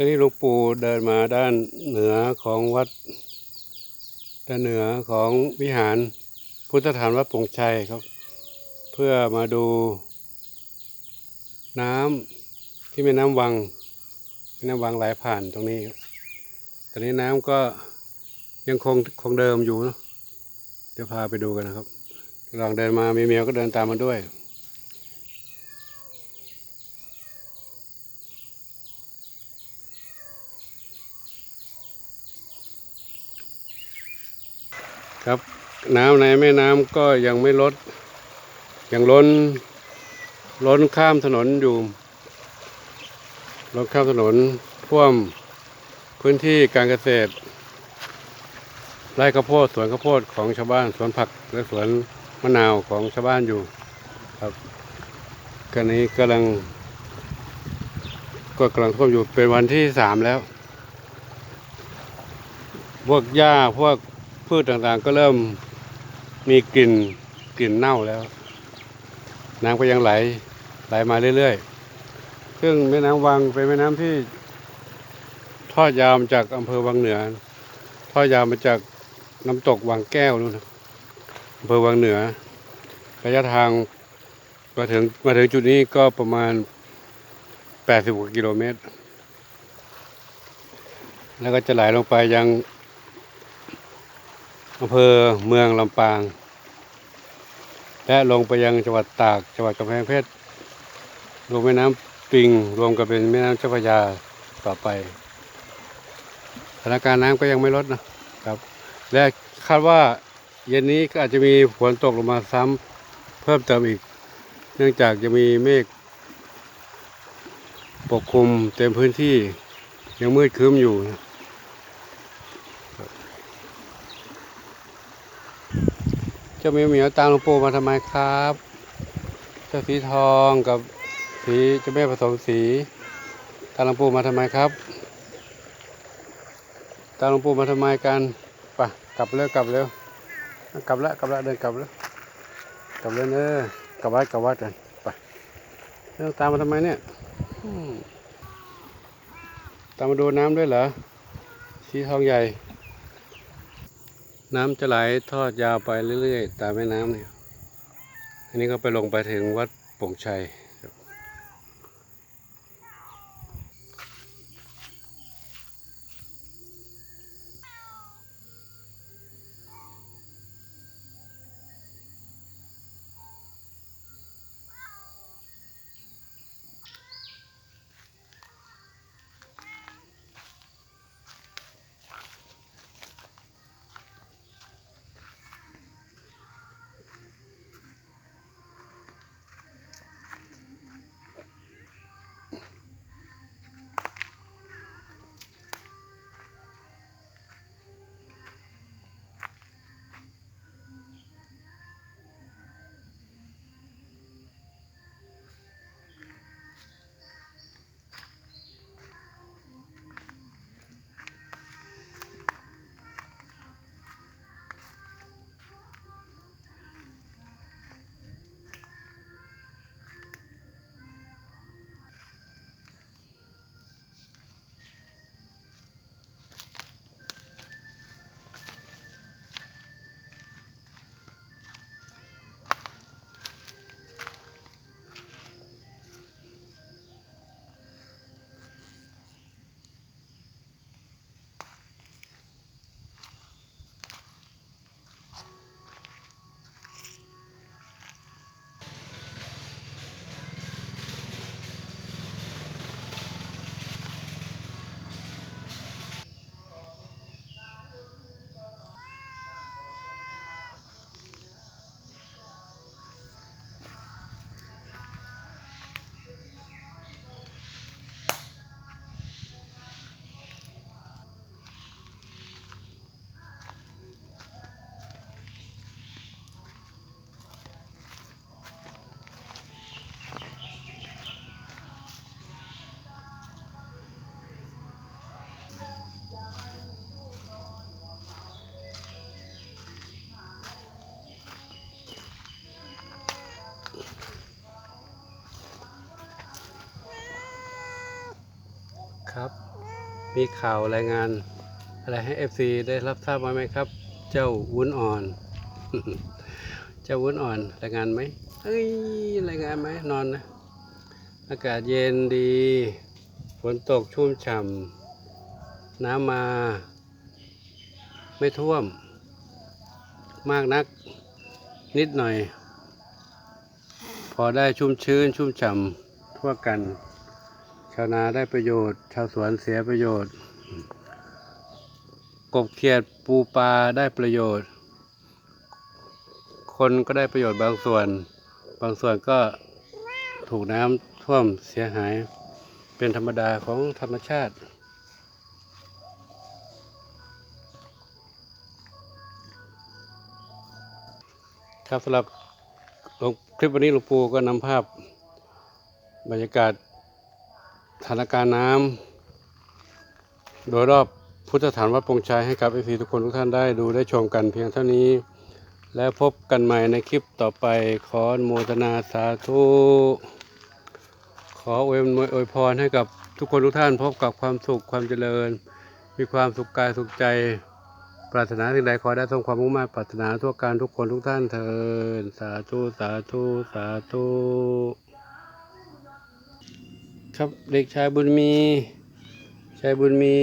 ตอนนี้หลวงปู่เดินมาด้านเหนือของวัด ด้านเหนือของวิหารพุทธฐานวัดปงชัยครับ เพื่อมาดูน้ำที่แม่น้ำวังแม่น้ำวังไหลผ่านตรงนี้ครับตอนนี้น้ำก็ยังคงคงเดิมอยู่เนอะเดี๋ยวพาไปดูกันนะครับระหว่างเดินมามีเมียก็เดินตามมาด้วย น้ำในแม่น้ำก็ยังไม่ลด ยังล้น ล้นข้ามถนนอยู่ ล้นข้ามถนนท่วมพื้นที่การเกษตร ไร่ข้าวโพดสวนข้าวโพดของชาวบ้าน สวนผักและสวนมะนาวของชาวบ้านอยู่ครับกันนี้กำลัง ก็กำลังท่วมอยู่เป็นวันที่สามแล้ว พวกหญ้าพวกพืชต่างๆก็เริ่ม มีกลิ่นกลิ่นเน่าแล้ว น้ำก็ยังไหลไหลมาเรื่อยๆ ซึ่งแม่น้ำวังเป็นแม่น้ำที่ ทอดยาวมาจากอำเภอวังเหนือ ทอดยาวมาจากน้ำตกวังแก้วนู่นอำเภอวังเหนือ ระยะทางมาถึงมาถึงจุดนี้ก็ประมาณ 80กว่ากิโลเมตร แล้วก็จะไหลลงไปยัง อำเภอเมืองลำปาง และลงไปยังจังหวัดตาก จังหวัดกำแพงเพชรลงแม่น้ำปิง รวมกับเป็นแม่น้ำเจ้าพระยาต่อไปสถานการณ์น้ำก็ยังไม่ลดนะครับ และคาดว่าเย็นนี้ก็อาจจะมีฝนตกลงมาซ้ำเพิ่มเติมอีก เนื่องจากจะมีเมฆปกคลุมเต็มพื้นที่ยังมืดครึ้มอยู่นะ เจ้าเหมียวเหมียวตามหลวงปู่มาทำไมครับ เจ้าสีทองกับสีเจ้าแม่ผสมสี ตามหลวงปู่มาทำไมครับ ตามหลวงปู่มาทำไมกันไปกลับเร็วกลับเร็วกลับแล้วกลับแล้วเดินกลับแล้วกลับเลยเนอกลับวัดกลับวัดกันไปเรื่องตามมาทำไมเนี่ยตามมาดูน้ำด้วยเหรอสีทองใหญ่ น้ำจะไหลทอดยาวไปเรื่อยๆ ตามแม่น้ำเนี่ย อันนี้ก็ไปลงไปถึงวัดป่งชัย ครับ มีข่าวรายงาน อะไรให้เอฟซีได้รับทราบมาไหมครับ เจ้าวุ้นอ่อน เจ้าวุ้นอ่อนรายงานไหมเอ้ยรายงานไหมนอนนะ อากาศเย็นดี ฝนตกชุ่มฉ่ำน้ำมา ไม่ท่วม มากนัก นิดหน่อย อได้ชุ่มชื้นชุ่มฉ่ำทั่วกัน ชาวนาได้ประโยชน์ ชาวสวนเสียประโยชน์ กบเขียดปูปลาได้ประโยชน์ คนก็ได้ประโยชน์บางส่วน บางส่วนก็ถูกน้ำท่วมเสียหายเป็นธรรมดาของธรรมชาติ ครับสำหรับ ลงคลิปวันนี้หลวงปู่ก็นำภาพ บรรยากาศสถานการณ์น้ำโดยรอบพุทธสถานวัดปงชัยให้กับเอฟีทุกคนทุกท่านได้ดูได้ชมกันเพียงเท่านี้ แล้วพบกันใหม่ในคลิปต่อไปขอโมทนาสาธุขออวยอวยพรให้กับทุกคนทุกท่านพบกับความสุขความเจริญ มีความสุขกายสุขใจ ปรารถนาสิ่งใดขอได้สมความมุ่งมั่นปรารถนาทั่วการทุกคนทุกท่านเถิดสาธุสาธุสาธุครับเด็กชายบุญมีชายบุญมี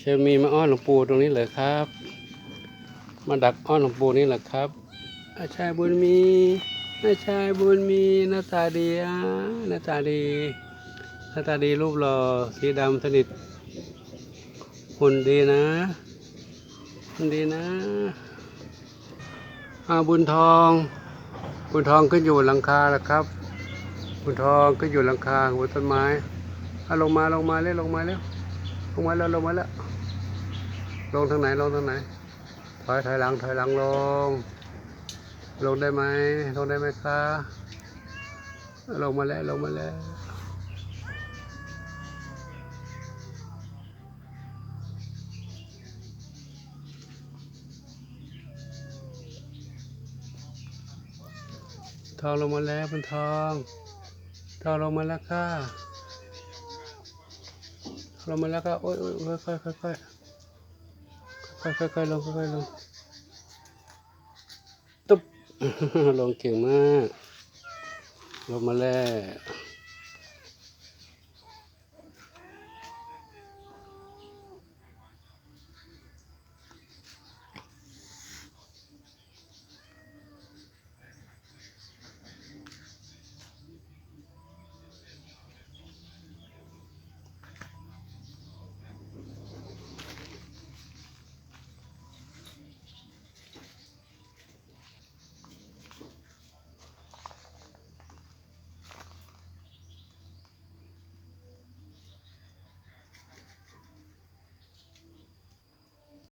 ชายมีมาอ้อนหลวงปู่ตรงนี้เลยครับ มาดักอ้อนหลวงปู่นี่แหละครับอาชายบุญมีอาชายบุญมีหน้าตาดีอะหน้าตาดีหน้าตาดีรูปหล่อสีดำสนิทหุ่นดีนะ ดีนะอาบุญทอง บุญทองขึ้นอยู่หลังคาแล้วครับ บุญทองขึ้นอยู่หลังคาบนต้นไม้อาลงมาลงมาเร็วลงมาเร็วลงมาแล้วลงมาแล้วลงทางไหนลงทางไหนถอยถอยหลังถอยหลังลง ลงได้ไหมลงได้ไหมคะลงมาแล้วลงมาแล้ว ทองลงมาแล้วบนทอง ทองลงมาแล้วค่ะลงมาแล้วก็โอ้ยโอ้ยค่อยค่อยค่อยค่อยค่อยค่อยค่อยๆลงค่อยลงตุ๊บลงเก่งมาก ลงมาแล้ว